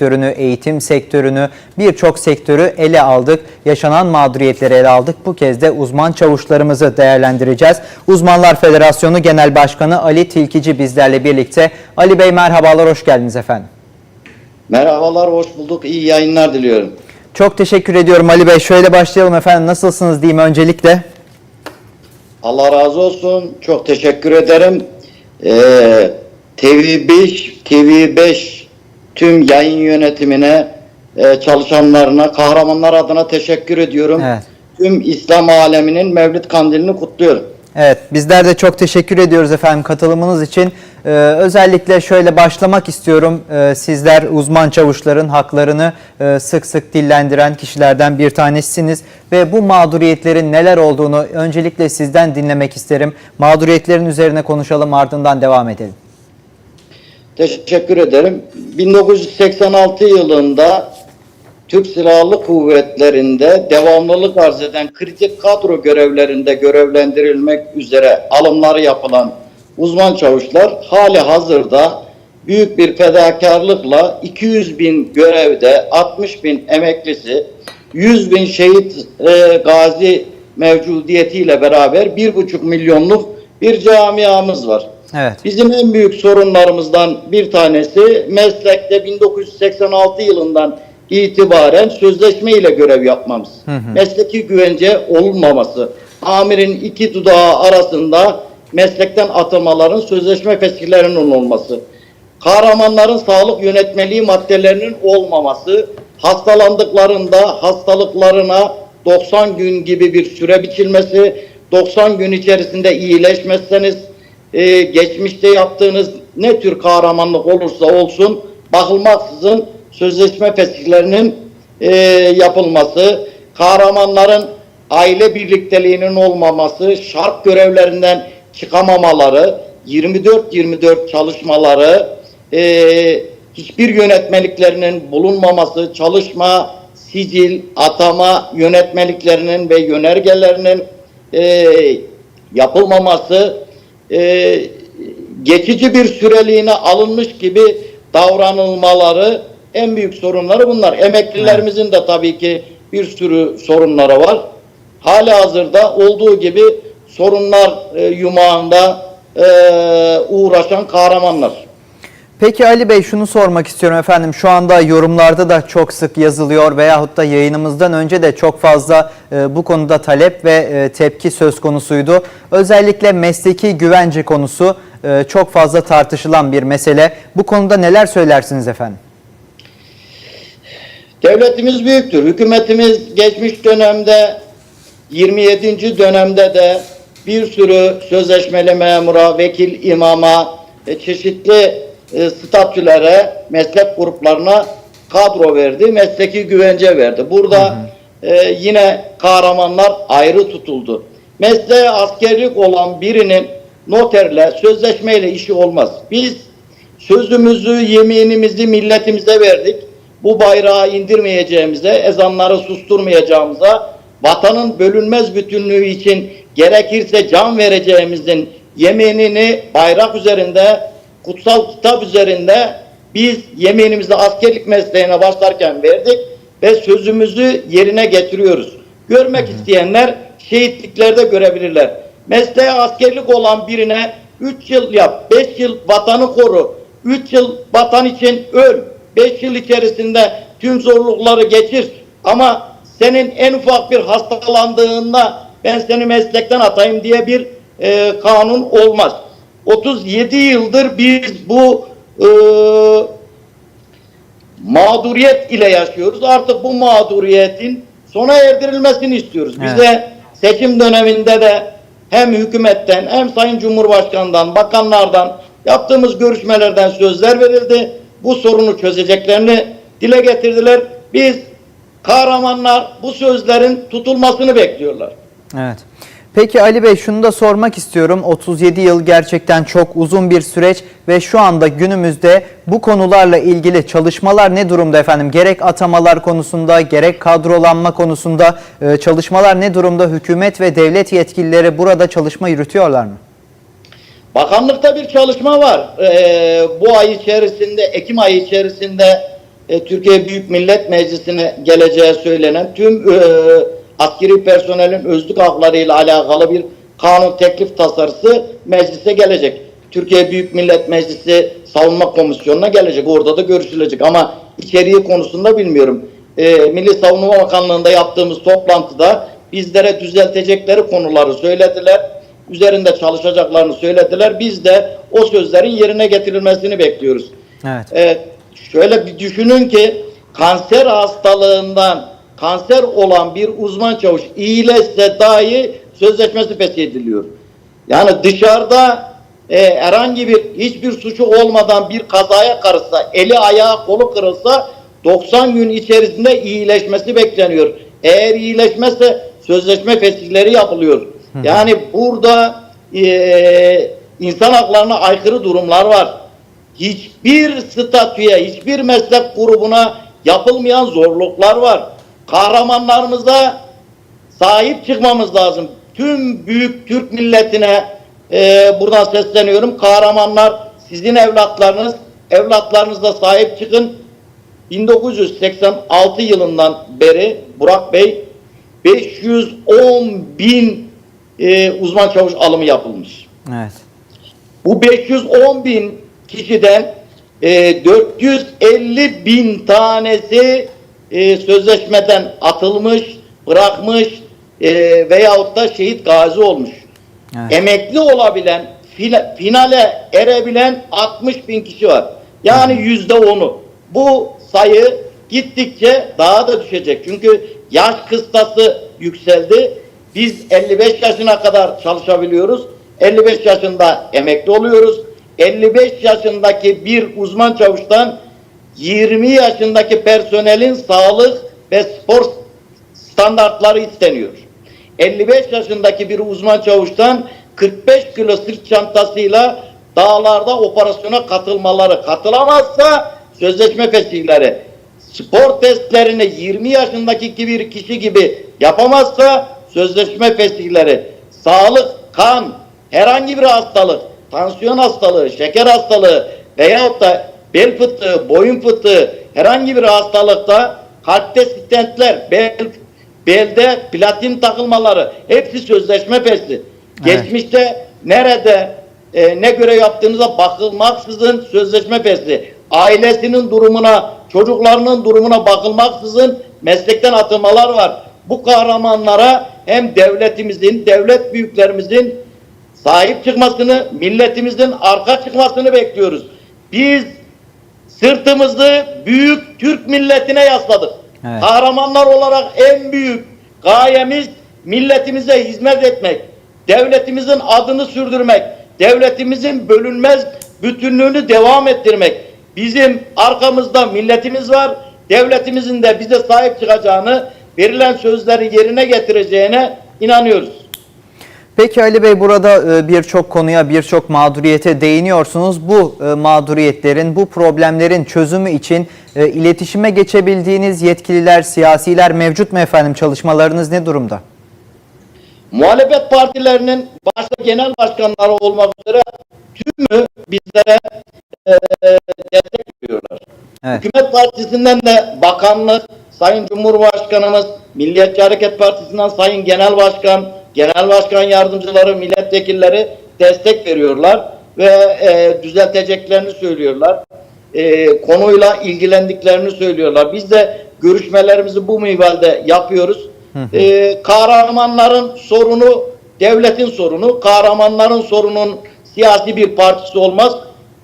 sektörünü, eğitim sektörünü, birçok sektörü ele aldık. Yaşanan mağduriyetleri ele aldık. Bu kez de uzman çavuşlarımızı değerlendireceğiz. Uzmanlar Federasyonu Genel Başkanı Ali Tilkici bizlerle birlikte. Ali Bey merhabalar, hoş geldiniz efendim. Merhabalar, hoş bulduk. İyi yayınlar diliyorum. Çok teşekkür ediyorum Ali Bey. Şöyle başlayalım efendim. Nasılsınız diyeyim öncelikle. Allah razı olsun. Çok teşekkür ederim. Ee, TV5, TV5 tüm yayın yönetimine, e, çalışanlarına, kahramanlar adına teşekkür ediyorum. Evet. Tüm İslam aleminin Mevlid Kandilini kutluyorum. Evet, bizler de çok teşekkür ediyoruz efendim katılımınız için. Ee, özellikle şöyle başlamak istiyorum. Ee, sizler uzman çavuşların haklarını e, sık sık dillendiren kişilerden bir tanesiniz. Ve bu mağduriyetlerin neler olduğunu öncelikle sizden dinlemek isterim. Mağduriyetlerin üzerine konuşalım ardından devam edelim. Teşekkür ederim. 1986 yılında Türk Silahlı Kuvvetleri'nde devamlılık arz eden kritik kadro görevlerinde görevlendirilmek üzere alımları yapılan uzman çavuşlar hali hazırda büyük bir fedakarlıkla 200 bin görevde 60 bin emeklisi 100 bin şehit e, gazi mevcudiyetiyle beraber 1,5 milyonluk bir camiamız var. Evet. Bizim en büyük sorunlarımızdan bir tanesi meslekte 1986 yılından itibaren sözleşme ile görev yapmamız. Mesleki güvence olmaması. Amirin iki dudağı arasında meslekten atamaların sözleşme fesihlerinin olması. Kahramanların sağlık yönetmeliği maddelerinin olmaması. Hastalandıklarında hastalıklarına 90 gün gibi bir süre biçilmesi. 90 gün içerisinde iyileşmezseniz e, geçmişte yaptığınız ne tür kahramanlık olursa olsun bakılmaksızın sözleşme fesihlerinin e, yapılması, kahramanların aile birlikteliğinin olmaması, şark görevlerinden çıkamamaları, 24-24 çalışmaları, e, hiçbir yönetmeliklerinin bulunmaması, çalışma, sicil, atama yönetmeliklerinin ve yönergelerinin e, yapılmaması, e, geçici bir süreliğine alınmış gibi davranılmaları en büyük sorunları bunlar. Emeklilerimizin de tabii ki bir sürü sorunları var. Hali hazırda olduğu gibi sorunlar e, yumağında e, uğraşan kahramanlar. Peki Ali Bey şunu sormak istiyorum efendim. Şu anda yorumlarda da çok sık yazılıyor veyahut da yayınımızdan önce de çok fazla e, bu konuda talep ve e, tepki söz konusuydu. Özellikle mesleki güvence konusu e, çok fazla tartışılan bir mesele. Bu konuda neler söylersiniz efendim? Devletimiz büyüktür. Hükümetimiz geçmiş dönemde 27. dönemde de bir sürü sözleşmeli memura, vekil, imama, çeşitli e, statülere, meslek gruplarına kadro verdi, mesleki güvence verdi. Burada e, yine kahramanlar ayrı tutuldu. Mesleğe askerlik olan birinin noterle, sözleşmeyle işi olmaz. Biz sözümüzü, yeminimizi milletimize verdik. Bu bayrağı indirmeyeceğimize, ezanları susturmayacağımıza, vatanın bölünmez bütünlüğü için gerekirse can vereceğimizin yeminini bayrak üzerinde, kutsal kitap üzerinde biz yeminimizi askerlik mesleğine başlarken verdik ve sözümüzü yerine getiriyoruz. Görmek isteyenler şehitliklerde görebilirler. Mesleğe askerlik olan birine 3 yıl yap, 5 yıl vatanı koru, 3 yıl vatan için öl, 5 yıl içerisinde tüm zorlukları geçir ama senin en ufak bir hastalandığında ben seni meslekten atayım diye bir e, kanun olmaz. 37 yıldır biz bu e, mağduriyet ile yaşıyoruz. Artık bu mağduriyetin sona erdirilmesini istiyoruz. Evet. Bize seçim döneminde de hem hükümetten hem Sayın Cumhurbaşkanı'ndan, bakanlardan yaptığımız görüşmelerden sözler verildi. Bu sorunu çözeceklerini dile getirdiler. Biz kahramanlar bu sözlerin tutulmasını bekliyorlar. Evet. Peki Ali Bey şunu da sormak istiyorum. 37 yıl gerçekten çok uzun bir süreç ve şu anda günümüzde bu konularla ilgili çalışmalar ne durumda efendim? Gerek atamalar konusunda gerek kadrolanma konusunda e, çalışmalar ne durumda? Hükümet ve devlet yetkilileri burada çalışma yürütüyorlar mı? Bakanlıkta bir çalışma var. Ee, bu ay içerisinde, Ekim ayı içerisinde e, Türkiye Büyük Millet Meclisi'ne geleceği söylenen tüm e, askeri personelin özlük haklarıyla alakalı bir kanun teklif tasarısı meclise gelecek. Türkiye Büyük Millet Meclisi Savunma Komisyonu'na gelecek. Orada da görüşülecek ama içeriği konusunda bilmiyorum. E, Milli Savunma Bakanlığı'nda yaptığımız toplantıda bizlere düzeltecekleri konuları söylediler. Üzerinde çalışacaklarını söylediler. Biz de o sözlerin yerine getirilmesini bekliyoruz. Evet. Ee, şöyle bir düşünün ki kanser hastalığından kanser olan bir uzman çavuş iyileşse dahi sözleşmesi feshediliyor. Yani dışarıda e, herhangi bir hiçbir suçu olmadan bir kazaya karışsa, eli ayağı kolu kırılsa 90 gün içerisinde iyileşmesi bekleniyor. Eğer iyileşmezse sözleşme fesihleri yapılıyor. Yani burada e, insan haklarına aykırı durumlar var hiçbir statüye, hiçbir meslek grubuna yapılmayan zorluklar var. Kahramanlarımıza sahip çıkmamız lazım. Tüm büyük Türk milletine e, buradan sesleniyorum. Kahramanlar sizin evlatlarınız, evlatlarınıza sahip çıkın. 1986 yılından beri Burak Bey 510 bin e, uzman çavuş alımı yapılmış. Evet. Bu 510 bin kişiden e, 450 bin tanesi e, sözleşmeden atılmış, bırakmış e, veyahut da şehit gazi olmuş. Evet. Emekli olabilen, fina- finale erebilen 60 bin kişi var. Yani yüzde onu. Bu sayı gittikçe daha da düşecek. Çünkü yaş kıstası yükseldi. Biz 55 yaşına kadar çalışabiliyoruz. 55 yaşında emekli oluyoruz. 55 yaşındaki bir uzman çavuştan 20 yaşındaki personelin sağlık ve spor standartları isteniyor. 55 yaşındaki bir uzman çavuştan 45 kilo sırt çantasıyla dağlarda operasyona katılmaları katılamazsa sözleşme fesihleri spor testlerini 20 yaşındaki bir kişi gibi yapamazsa sözleşme fesihleri sağlık, kan, herhangi bir hastalık, tansiyon hastalığı, şeker hastalığı veyahut da bel fıtığı, boyun fıtığı herhangi bir hastalıkta kalpte stentler, bel, belde platin takılmaları hepsi sözleşme fesli. Geçmişte nerede e, ne göre yaptığınıza bakılmaksızın sözleşme fesli. Ailesinin durumuna, çocuklarının durumuna bakılmaksızın meslekten atılmalar var. Bu kahramanlara hem devletimizin, devlet büyüklerimizin sahip çıkmasını, milletimizin arka çıkmasını bekliyoruz. Biz sırtımızı büyük Türk milletine yasladık. Evet. Kahramanlar olarak en büyük gayemiz milletimize hizmet etmek, devletimizin adını sürdürmek, devletimizin bölünmez bütünlüğünü devam ettirmek. Bizim arkamızda milletimiz var, devletimizin de bize sahip çıkacağını, verilen sözleri yerine getireceğine inanıyoruz. Peki Ali Bey burada e, birçok konuya, birçok mağduriyete değiniyorsunuz. Bu e, mağduriyetlerin, bu problemlerin çözümü için e, iletişime geçebildiğiniz yetkililer, siyasiler mevcut mu efendim? Çalışmalarınız ne durumda? Muhalefet partilerinin başta genel başkanları olmak üzere tümü bizlere e, destek veriyorlar. Evet. Hükümet Partisi'nden de bakanlık, Sayın Cumhurbaşkanımız, Milliyetçi Hareket Partisi'nden Sayın Genel Başkan, Genel Başkan Yardımcıları, milletvekilleri destek veriyorlar ve e, düzelteceklerini söylüyorlar. E, konuyla ilgilendiklerini söylüyorlar. Biz de görüşmelerimizi bu minvalde yapıyoruz. E, kahramanların sorunu devletin sorunu, kahramanların sorunun siyasi bir partisi olmaz.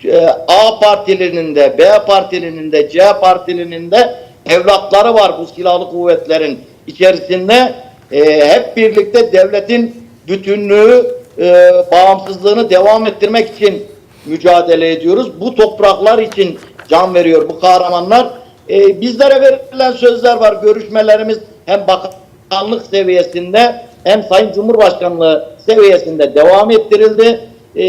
E, A partilerinin de, B partilerinin de, C partilerinin de evlatları var bu silahlı kuvvetlerin içerisinde. E, hep birlikte devletin bütünlüğü, e, bağımsızlığını devam ettirmek için mücadele ediyoruz. Bu topraklar için can veriyor bu kahramanlar. E, bizlere verilen sözler var. Görüşmelerimiz hem bakanlık seviyesinde hem Sayın Cumhurbaşkanlığı seviyesinde devam ettirildi. E,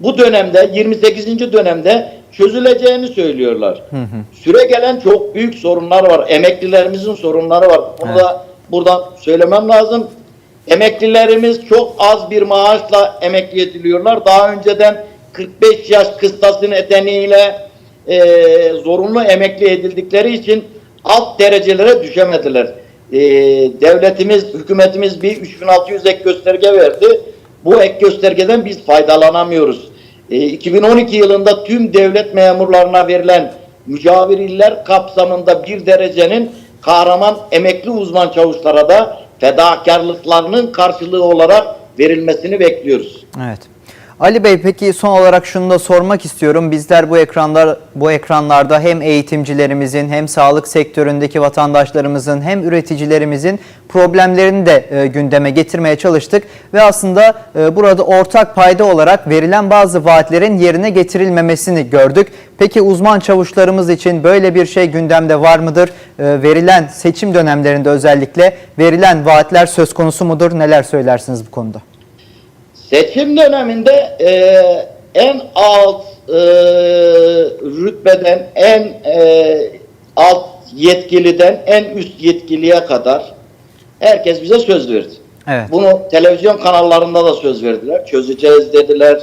bu dönemde 28. dönemde çözüleceğini söylüyorlar. Süre gelen çok büyük sorunlar var. Emeklilerimizin sorunları var. Bunu da buradan söylemem lazım. Emeklilerimiz çok az bir maaşla emekli ediliyorlar. Daha önceden 45 yaş kıstası nedeniyle e, zorunlu emekli edildikleri için alt derecelere düşemediler. E, devletimiz, hükümetimiz bir 3600 ek gösterge verdi. Bu ek göstergeden biz faydalanamıyoruz. E, 2012 yılında tüm devlet memurlarına verilen mücavir iller kapsamında bir derecenin kahraman emekli uzman çavuşlara da fedakarlıklarının karşılığı olarak verilmesini bekliyoruz. Evet. Ali Bey peki son olarak şunu da sormak istiyorum. Bizler bu ekranlar bu ekranlarda hem eğitimcilerimizin hem sağlık sektöründeki vatandaşlarımızın hem üreticilerimizin problemlerini de e, gündeme getirmeye çalıştık ve aslında e, burada ortak payda olarak verilen bazı vaatlerin yerine getirilmemesini gördük. Peki uzman çavuşlarımız için böyle bir şey gündemde var mıdır? E, verilen seçim dönemlerinde özellikle verilen vaatler söz konusu mudur? Neler söylersiniz bu konuda? Seçim döneminde e, en alt e, rütbeden, en e, alt yetkiliden en üst yetkiliye kadar herkes bize söz verdi. Evet. Bunu televizyon kanallarında da söz verdiler. Çözeceğiz dediler.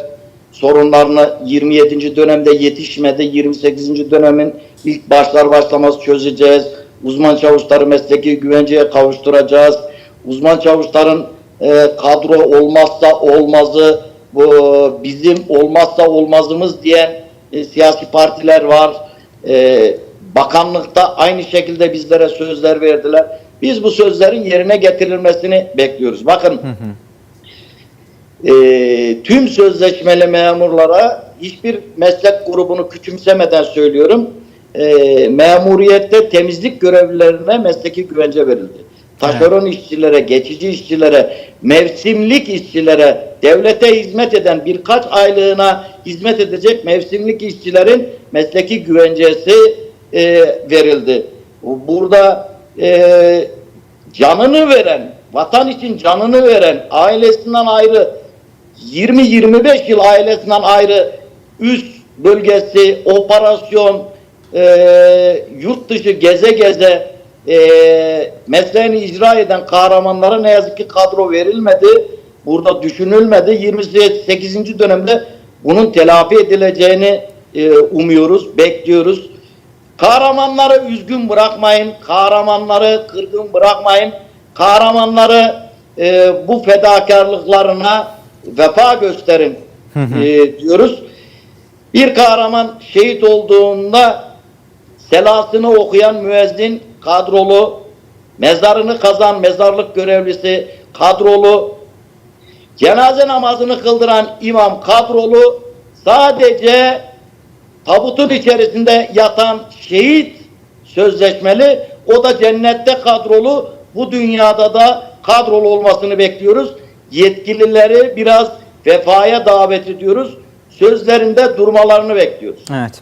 Sorunlarını 27. dönemde yetişmedi. 28. dönemin ilk başlar başlamaz çözeceğiz. Uzman çavuşları mesleki güvenceye kavuşturacağız. Uzman çavuşların e, kadro olmazsa olmazı bu bizim olmazsa olmazımız diyen e, siyasi partiler var. E, bakanlıkta aynı şekilde bizlere sözler verdiler. Biz bu sözlerin yerine getirilmesini bekliyoruz. Bakın e, tüm sözleşmeli memurlara hiçbir meslek grubunu küçümsemeden söylüyorum. E, memuriyette temizlik görevlilerine mesleki güvence verildi. Taşeron işçilere, geçici işçilere, mevsimlik işçilere, devlete hizmet eden birkaç aylığına hizmet edecek mevsimlik işçilerin mesleki güvencesi e, verildi. Burada e, canını veren, vatan için canını veren, ailesinden ayrı 20-25 yıl ailesinden ayrı üst bölgesi, operasyon, e, yurt dışı geze geze e, mesleğini icra eden kahramanlara ne yazık ki kadro verilmedi. Burada düşünülmedi. 28. dönemde bunun telafi edileceğini e, umuyoruz, bekliyoruz. Kahramanları üzgün bırakmayın, kahramanları kırgın bırakmayın, kahramanları e, bu fedakarlıklarına vefa gösterin e, diyoruz. Bir kahraman şehit olduğunda selasını okuyan müezzin kadrolu, mezarını kazan mezarlık görevlisi kadrolu, cenaze namazını kıldıran imam kadrolu, sadece tabutun içerisinde yatan şehit sözleşmeli, o da cennette kadrolu, bu dünyada da kadrolu olmasını bekliyoruz. Yetkilileri biraz vefaya davet ediyoruz. Sözlerinde durmalarını bekliyoruz. Evet.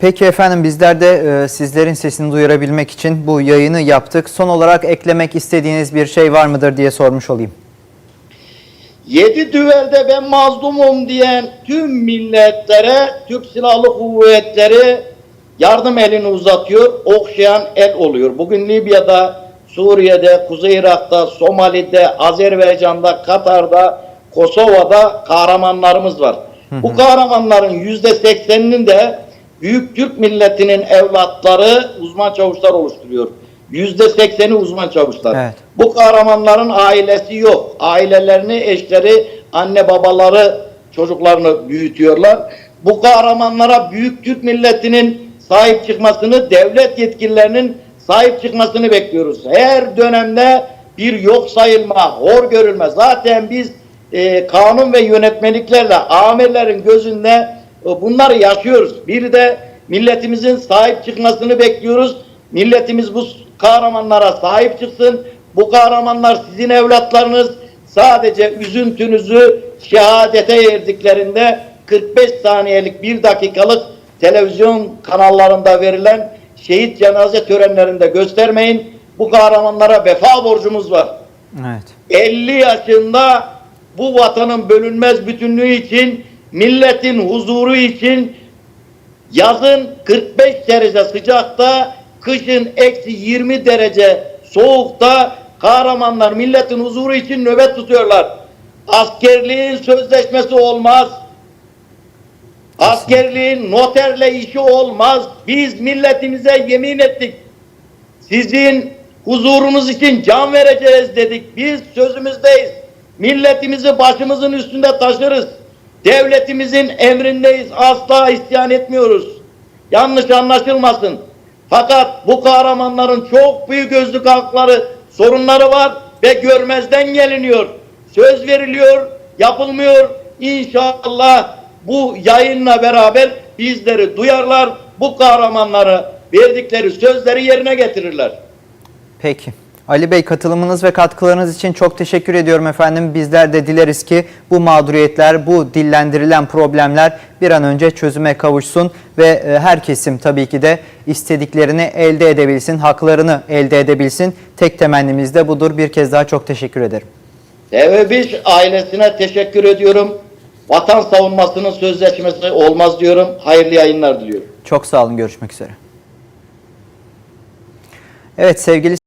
Peki efendim bizler de e, sizlerin sesini duyurabilmek için bu yayını yaptık. Son olarak eklemek istediğiniz bir şey var mıdır diye sormuş olayım. Yedi düvelde ben mazlumum diyen tüm milletlere Türk Silahlı Kuvvetleri yardım elini uzatıyor, okşayan el oluyor. Bugün Libya'da, Suriye'de, Kuzey Irak'ta, Somali'de, Azerbaycan'da, Katar'da, Kosova'da kahramanlarımız var. Bu kahramanların yüzde sekseninin de Büyük Türk milletinin evlatları uzman çavuşlar oluşturuyor. Yüzde sekseni uzman çavuşlar. Evet. Bu kahramanların ailesi yok. Ailelerini, eşleri, anne babaları çocuklarını büyütüyorlar. Bu kahramanlara büyük Türk milletinin sahip çıkmasını, devlet yetkililerinin sahip çıkmasını bekliyoruz. Her dönemde bir yok sayılma, hor görülme. Zaten biz e, kanun ve yönetmeliklerle amirlerin gözünde bunları yaşıyoruz. Bir de milletimizin sahip çıkmasını bekliyoruz. Milletimiz bu kahramanlara sahip çıksın. Bu kahramanlar sizin evlatlarınız sadece üzüntünüzü şehadete erdiklerinde 45 saniyelik bir dakikalık televizyon kanallarında verilen şehit cenaze törenlerinde göstermeyin. Bu kahramanlara vefa borcumuz var. Evet. 50 yaşında bu vatanın bölünmez bütünlüğü için, milletin huzuru için yazın 45 derece sıcakta, kışın eksi 20 derece soğukta kahramanlar milletin huzuru için nöbet tutuyorlar. Askerliğin sözleşmesi olmaz. Askerliğin noterle işi olmaz. Biz milletimize yemin ettik. Sizin huzurunuz için can vereceğiz dedik. Biz sözümüzdeyiz. Milletimizi başımızın üstünde taşırız. Devletimizin emrindeyiz. Asla isyan etmiyoruz. Yanlış anlaşılmasın. Fakat bu kahramanların çok büyük gözlük hakları, sorunları var ve görmezden geliniyor. Söz veriliyor, yapılmıyor. İnşallah bu yayınla beraber bizleri duyarlar, bu kahramanları verdikleri sözleri yerine getirirler. Peki. Ali Bey katılımınız ve katkılarınız için çok teşekkür ediyorum efendim. Bizler de dileriz ki bu mağduriyetler, bu dillendirilen problemler bir an önce çözüme kavuşsun ve e, her kesim tabii ki de istediklerini elde edebilsin, haklarını elde edebilsin. Tek temennimiz de budur. Bir kez daha çok teşekkür ederim. Sevebiş ailesine teşekkür ediyorum. Vatan savunmasının sözleşmesi olmaz diyorum. Hayırlı yayınlar diliyorum. Çok sağ olun. Görüşmek üzere. Evet sevgili